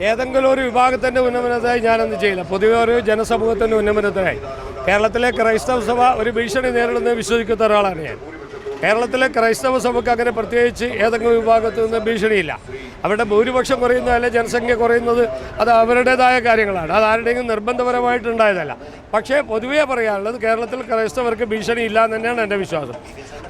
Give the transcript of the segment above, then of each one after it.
ഏതെങ്കിലും ഒരു വിഭാഗത്തിന്റെ ഉന്നമനത്തിനായി ഞാനൊന്ന് ചെയ്യില്ല. പൊതുവെ ഒരു ജനസമൂഹത്തിന്റെ ഉന്നമനത്തിനായി കേരളത്തിലെ ക്രൈസ്തവ സഭ ഒരു ഭീഷണി നേരിടുന്നത് വിശ്വസിക്കുന്ന ഒരാളാണ് ഞാൻ. കേരളത്തിലെ ക്രൈസ്തവ സഭയ്ക്ക് അങ്ങനെ പ്രത്യേകിച്ച് ഏതെങ്കിലും വിഭാഗത്തിൽ നിന്ന് ഭീഷണിയില്ല. അവരുടെ ഭൂരിപക്ഷം കുറയുന്നത് അല്ലെ ജനസംഖ്യ കുറയുന്നത് അത് അവരുടേതായ കാര്യങ്ങളാണ്. അത് ആരുടെയും നിർബന്ധപരമായിട്ടുണ്ടായതല്ല. പക്ഷേ പൊതുവേ പറയാനുള്ളത് കേരളത്തിൽ ക്രൈസ്തവർക്ക് ഭീഷണിയില്ല എന്ന് തന്നെയാണ് എന്റെ വിശ്വാസം.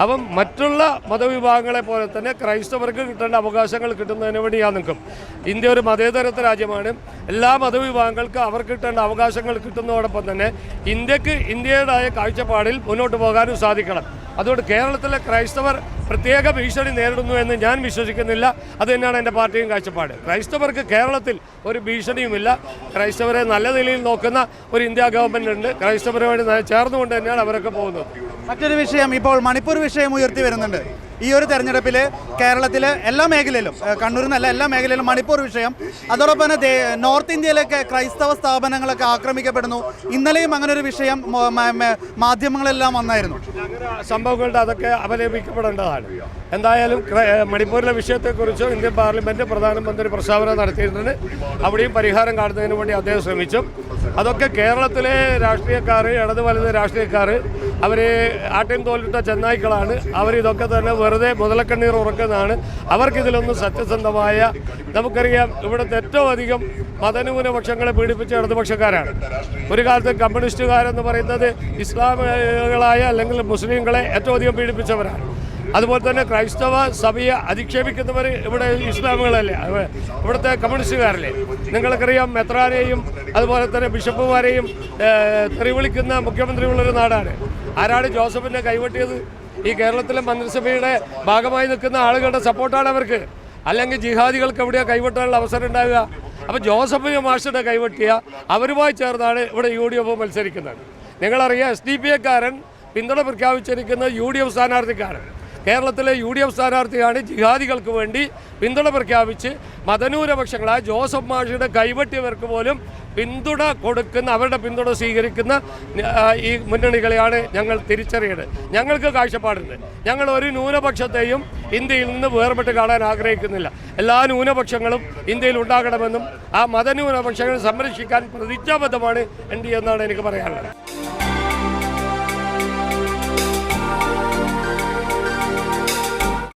അപ്പം മറ്റുള്ള മതവിഭാഗങ്ങളെ പോലെ തന്നെ ക്രൈസ്തവർക്ക് കിട്ടേണ്ട അവകാശങ്ങൾ കിട്ടുന്നതിന് വേണ്ടി ഞാൻ നിൽക്കും. ഇന്ത്യ ഒരു മതേതരത്വ രാജ്യമാണ്. എല്ലാ മതവിഭാഗങ്ങൾക്കും അവർക്ക് കിട്ടേണ്ട അവകാശങ്ങൾ കിട്ടുന്നതോടൊപ്പം തന്നെ ഇന്ത്യയ്ക്ക് ഇന്ത്യയുടേതായ കാഴ്ചപ്പാടിൽ മുന്നോട്ട് പോകാനും സാധിക്കണം. അതുകൊണ്ട് കേരളത്തിലെ ക്രൈസ്തവർ പ്രത്യേക ഭീഷണി നേരിടുന്നു എന്ന് ഞാൻ വിശ്വസിക്കുന്നില്ല. അത് തന്നെയാണ് എന്റെ പാർട്ടിയും കാഴ്ചപ്പാട്. ക്രൈസ്തവർക്ക് കേരളത്തിൽ ഒരു ഭീഷണിയുമില്ല. ക്രൈസ്തവരെ നല്ല നിലയിൽ നോക്കുന്ന ഒരു ഇന്ത്യ ഗവൺമെന്റ് ഉണ്ട്. ക്രൈസ്തവരുമായിട്ട് ചേർന്നുകൊണ്ട് തന്നെയാണ് അവരൊക്കെ പോകുന്നത്. മറ്റൊരു വിഷയം ഇപ്പോൾ മണിപ്പൂർ വിഷയം ഉയർത്തി വരുന്നുണ്ട്. ഈ ഒരു തെരഞ്ഞെടുപ്പിൽ കേരളത്തിലെ എല്ലാ മേഖലയിലും കണ്ണൂരിൽ നിന്നല്ല എല്ലാ മേഖലയിലും മണിപ്പൂർ വിഷയം. അതോടൊപ്പം തന്നെ നോർത്ത് ഇന്ത്യയിലൊക്കെ ക്രൈസ്തവ സ്ഥാപനങ്ങളൊക്കെ ആക്രമിക്കപ്പെടുന്നു. ഇന്നലെയും അങ്ങനെ ഒരു വിഷയം മാധ്യമങ്ങളെല്ലാം വന്നായിരുന്നു. സംഭവങ്ങളുടെ അതൊക്കെ അപലപിക്കപ്പെടേണ്ടതാണ് എന്തായാലും മണിപ്പൂരിലെ വിഷയത്തെക്കുറിച്ച് ഇന്ത്യൻ പാർലമെന്റ് പ്രധാനമന്ത്രി പ്രസ്താവന നടത്തിയിട്ടുണ്ട് അവിടെയും പരിഹാരം കാണുന്നതിന് വേണ്ടി അദ്ദേഹം ശ്രമിച്ചു. അതൊക്കെ കേരളത്തിലെ രാഷ്ട്രീയക്കാർ ഇടതു വലത് രാഷ്ട്രീയക്കാർ അവർ ആട്ടിൻ തോലിട്ട ചെന്നായ്ക്കളാണ്. അവരിതൊക്കെ തന്നെ വെറുതെ മുതലക്കണ്ണീർ ഉറക്കുന്നതാണ്. അവർക്കിതിലൊന്നും സത്യസന്ധമായ നമുക്കറിയാം ഇവിടുത്തെ ഏറ്റവും അധികം മതന്യൂനപക്ഷങ്ങളെ പീഡിപ്പിച്ച ഇടതുപക്ഷക്കാരാണ്. ഒരു കാലത്ത് കമ്മ്യൂണിസ്റ്റുകാരെന്ന് പറയുന്നത് ഇസ്ലാമികളായ അല്ലെങ്കിൽ മുസ്ലിങ്ങളെ ഏറ്റവും അധികം പീഡിപ്പിച്ചവരാണ്. അതുപോലെ തന്നെ ക്രൈസ്തവ സഭയെ അധിക്ഷേപിക്കുന്നവർ ഇവിടെ ഇസ്ലാമുകളല്ലേ? ഇവിടുത്തെ കമ്മ്യൂണിസ്റ്റുകാരല്ലേ? നിങ്ങൾക്കറിയാം മെത്രാനെയും അതുപോലെ തന്നെ ബിഷപ്പുമാരെയും തെറിവിളിക്കുന്ന മുഖ്യമന്ത്രിയുള്ളൊരു നാടാണ്. ആരാണ് ജോസഫിനെ കൈവട്ടിയത്? ഈ കേരളത്തിലെ മന്ത്രിസഭയുടെ ഭാഗമായി നിൽക്കുന്ന ആളുകളുടെ സപ്പോർട്ടാണ് അവർക്ക്. അല്ലെങ്കിൽ ജിഹാദികൾക്ക് എവിടെയാണ് കൈവട്ടാനുള്ള അവസരം ഉണ്ടാവുക? അപ്പോൾ ജോസഫിനെ മാഷിനെ കൈവട്ടിയ അവരുമായി ചേർന്നാണ് ഇവിടെ യു ഡി എഫ് മത്സരിക്കുന്നത്. നിങ്ങളറിയാം എസ് ഡി പി എക്കാരൻ പിന്തുണ പ്രഖ്യാപിച്ചിരിക്കുന്നത് യു ഡി എഫ് സ്ഥാനാർത്ഥിക്കാണ് കേരളത്തിലെ യു ഡി എഫ് സ്ഥാനാർത്ഥിയാണ് ജിഹാദികൾക്ക് വേണ്ടി പിന്തുണ പ്രഖ്യാപിച്ച് മതന്യൂനപക്ഷങ്ങളായ ജോസഫ് മാഷിയുടെ കൈവട്ടിയവർക്ക് പോലും പിന്തുണ കൊടുക്കുന്ന അവരുടെ പിന്തുണ സ്വീകരിക്കുന്ന ഈ മുന്നണികളെയാണ് ഞങ്ങൾ തിരിച്ചറിയുന്നത്. ഞങ്ങൾക്ക് കാഴ്ചപ്പാടുണ്ട്. ഞങ്ങൾ ഒരു ന്യൂനപക്ഷത്തെയും ഇന്ത്യയിൽ നിന്ന് വേർപെട്ട് കാണാൻ ആഗ്രഹിക്കുന്നില്ല. എല്ലാ ന്യൂനപക്ഷങ്ങളും ഇന്ത്യയിൽ ഉണ്ടാകണമെന്നും ആ മതന്യൂനപക്ഷങ്ങളെ സംരക്ഷിക്കാൻ പ്രതിജ്ഞാബദ്ധമാണ് എൻ ഡി എന്നാണ് എനിക്ക് പറയാനുള്ളത്.